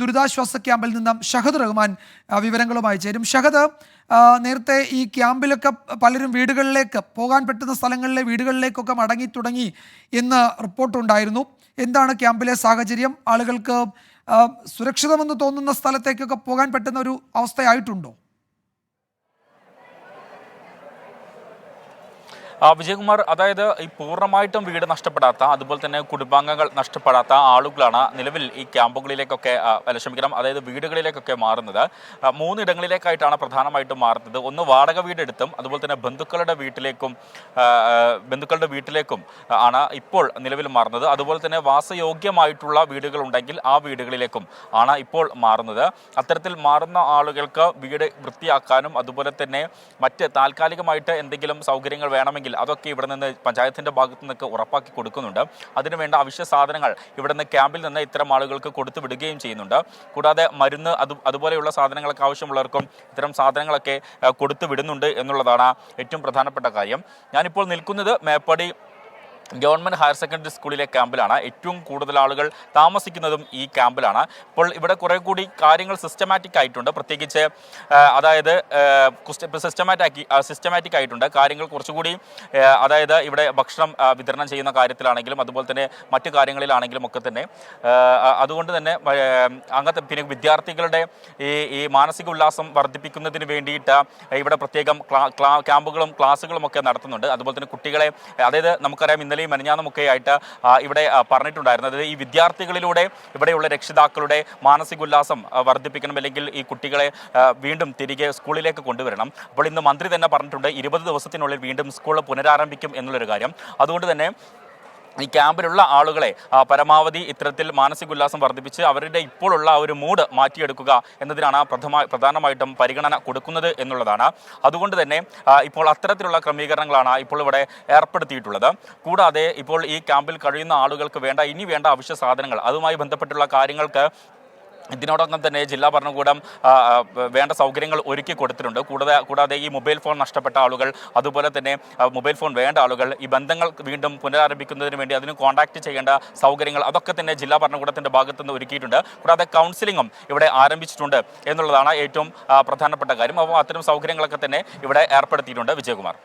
ദുരിതാശ്വാസ ക്യാമ്പിൽ നിന്നും ഷഹദ് റഹ്മാൻ വിവരങ്ങളുമായി ചേരും. ഷഹദ് നേരത്തെ ഈ ക്യാമ്പിലൊക്കെ പലരും വീടുകളിലേക്ക് പോകാൻ പറ്റുന്ന സ്ഥലങ്ങളിലെ വീടുകളിലേക്കൊക്കെ മടങ്ങി തുടങ്ങി എന്ന് റിപ്പോർട്ടുണ്ടായിരുന്നു എന്താണ് ക്യാമ്പിലെ സാഹചര്യം? ആളുകൾക്ക് സുരക്ഷിതമെന്ന് തോന്നുന്ന സ്ഥലത്തേക്കൊക്കെ പോകാൻ പറ്റുന്ന ഒരു അവസ്ഥയായിട്ടുണ്ടോ? വിജയകുമാർ അതായത് ഈ പൂർണമായിട്ടും വീട് നഷ്ടപ്പെടാത്ത അതുപോലെ തന്നെ കുടുംബാംഗങ്ങൾ നഷ്ടപ്പെടാത്ത ആളുകളാണ് നിലവിൽ ഈ ക്യാമ്പുകളിലേക്കൊക്കെ അല്ല ക്ഷമിക്കണം അതായത് വീടുകളിലേക്കൊക്കെ മാറുന്നത്. മൂന്നിടങ്ങളിലേക്കായിട്ടാണ് പ്രധാനമായിട്ടും മാറുന്നത്. ഒന്ന് വാടക വീടെടുത്തും അതുപോലെ തന്നെ ബന്ധുക്കളുടെ വീട്ടിലേക്കും ബന്ധുക്കളുടെ വീട്ടിലേക്കും ആണ് ഇപ്പോൾ നിലവിൽ മാറുന്നത്. അതുപോലെ തന്നെ വാസയോഗ്യമായിട്ടുള്ള വീടുകൾ ഉണ്ടെങ്കിൽ ആ വീടുകളിലേക്കും ആണ് ഇപ്പോൾ മാറുന്നത്. അത്തരത്തിൽ മാറുന്ന ആളുകൾക്ക് വീട് വൃത്തിയാക്കാനും അതുപോലെ തന്നെ മറ്റ് താൽക്കാലികമായിട്ട് എന്തെങ്കിലും സൗകര്യങ്ങൾ വേണമെങ്കിൽ അതൊക്കെ ഇവിടെ നിന്ന് പഞ്ചായത്തിന്റെ ഭാഗത്തു നിന്നൊക്കെ ഉറപ്പാക്കി കൊടുക്കുന്നുണ്ട്. അതിനുവേണ്ട അവശ്യ സാധനങ്ങൾ ഇവിടെ നിന്ന് ക്യാമ്പിൽ നിന്ന് ഇത്തരം ആളുകൾക്ക് കൊടുത്തു വിടുകയും ചെയ്യുന്നുണ്ട്. കൂടാതെ മരുന്ന് അത് അതുപോലെയുള്ള സാധനങ്ങളൊക്കെ ആവശ്യമുള്ളവർക്കും ഇത്തരം സാധനങ്ങളൊക്കെ കൊടുത്തു വിടുന്നുണ്ട് എന്നുള്ളതാണ് ഏറ്റവും പ്രധാനപ്പെട്ട കാര്യം. ഞാനിപ്പോൾ നിൽക്കുന്നത് മേപ്പടി ഗവൺമെന്റ് ഹയർ സെക്കൻഡറി സ്കൂളിലെ ക്യാമ്പിലാണ്. ഏറ്റവും കൂടുതൽ ആളുകൾ താമസിക്കുന്നതും ഈ ക്യാമ്പിലാണ്. ഇപ്പോൾ ഇവിടെ കുറേ കൂടി കാര്യങ്ങൾ സിസ്റ്റമാറ്റിക് ആയിട്ടുണ്ട്. പ്രത്യേകിച്ച് അതായത് സിസ്റ്റമാറ്റിക് സിസ്റ്റമാറ്റിക് ആയിട്ടുണ്ട്. കാര്യങ്ങൾ കുറച്ചുകൂടി അതായത് ഇവിടെ ഭക്ഷണം വിതരണം ചെയ്യുന്ന കാര്യത്തിലാണെങ്കിലും അതുപോലെ തന്നെ മറ്റു കാര്യങ്ങളിലാണെങ്കിലും ഒക്കെ തന്നെ. അതുകൊണ്ട് തന്നെ അങ്ങനത്തെ പിന്നെ വിദ്യാർത്ഥികളുടെ ഈ ഈ മാനസിക ഉല്ലാസം വർദ്ധിപ്പിക്കുന്നതിന് വേണ്ടിയിട്ട് ഇവിടെ പ്രത്യേകം ക്യാമ്പുകളും ക്ലാസ്സുകളും ഒക്കെ നടത്തുന്നുണ്ട്. അതുപോലെ തന്നെ കുട്ടികളെ അതായത് നമുക്കറിയാം ഇന്നലെയും മെനഞ്ഞാന്നും ആയിട്ട് ഇവിടെ പറഞ്ഞിട്ടുണ്ടായിരുന്നത് ഈ വിദ്യാർത്ഥികളിലൂടെ ഇവിടെയുള്ള രക്ഷിതാക്കളുടെ മാനസിക ഉല്ലാസം വർദ്ധിപ്പിക്കണം അല്ലെങ്കിൽ ഈ കുട്ടികളെ വീണ്ടും തിരികെ സ്കൂളിലേക്ക് കൊണ്ടുവരണം. അപ്പോൾ ഇന്ന് മന്ത്രി തന്നെ പറഞ്ഞിട്ടുണ്ട് ഇരുപത് ദിവസത്തിനുള്ളിൽ വീണ്ടും സ്കൂൾ പുനരാരംഭിക്കും എന്നുള്ളൊരു കാര്യം. അതുകൊണ്ട് തന്നെ ഈ ക്യാമ്പിലുള്ള ആളുകളെ പരമാവധി ഇത്തരത്തിൽ മാനസിക ഉല്ലാസം വർദ്ധിപ്പിച്ച് അവരുടെ ഇപ്പോഴുള്ള ആ ഒരു മൂഡ് മാറ്റിയെടുക്കുക എന്നതിനാണ് പ്രഥമ പ്രധാനമായിട്ടും പരിഗണന കൊടുക്കുന്നത് എന്നുള്ളതാണ്. അതുകൊണ്ട് തന്നെ ഇപ്പോൾ അത്തരത്തിലുള്ള ക്രമീകരണങ്ങളാണ് ഇപ്പോൾ ഇവിടെ ഏർപ്പെടുത്തിയിട്ടുള്ളത്. കൂടാതെ ഇപ്പോൾ ഈ ക്യാമ്പിൽ കഴിയുന്ന ആളുകൾക്ക് വേണ്ട ഇനി വേണ്ട അവശ്യ സാധനങ്ങൾ അതുമായി ബന്ധപ്പെട്ടുള്ള കാര്യങ്ങൾക്ക് ഇതിനോടൊപ്പം തന്നെ ജില്ലാ ഭരണകൂടം വേണ്ട സൗകര്യങ്ങൾ ഒരുക്കി കൊടുത്തിട്ടുണ്ട്. കൂടാതെ കൂടാതെ ഈ മൊബൈൽ ഫോൺ നഷ്ടപ്പെട്ട ആളുകൾ അതുപോലെ തന്നെ മൊബൈൽ ഫോൺ വേണ്ട ആളുകൾ ഈ ബന്ധങ്ങൾ വീണ്ടും പുനരാരംഭിക്കുന്നതിന് വേണ്ടി അതിന് കോൺടാക്ട് ചെയ്യേണ്ട സൗകര്യങ്ങൾ അതൊക്കെ തന്നെ ജില്ലാ ഭരണകൂടത്തിന്റെ ഭാഗത്തു നിന്ന് ഒരുക്കിയിട്ടുണ്ട്. കൂടാതെ കൗൺസിലിങ്ങും ഇവിടെ ആരംഭിച്ചിട്ടുണ്ട് എന്നുള്ളതാണ് ഏറ്റവും പ്രധാനപ്പെട്ട കാര്യം. അപ്പോൾ അത്തരം സൗകര്യങ്ങളൊക്കെ തന്നെ ഇവിടെ ഏർപ്പെടുത്തിയിട്ടുണ്ട് വിജയകുമാർ.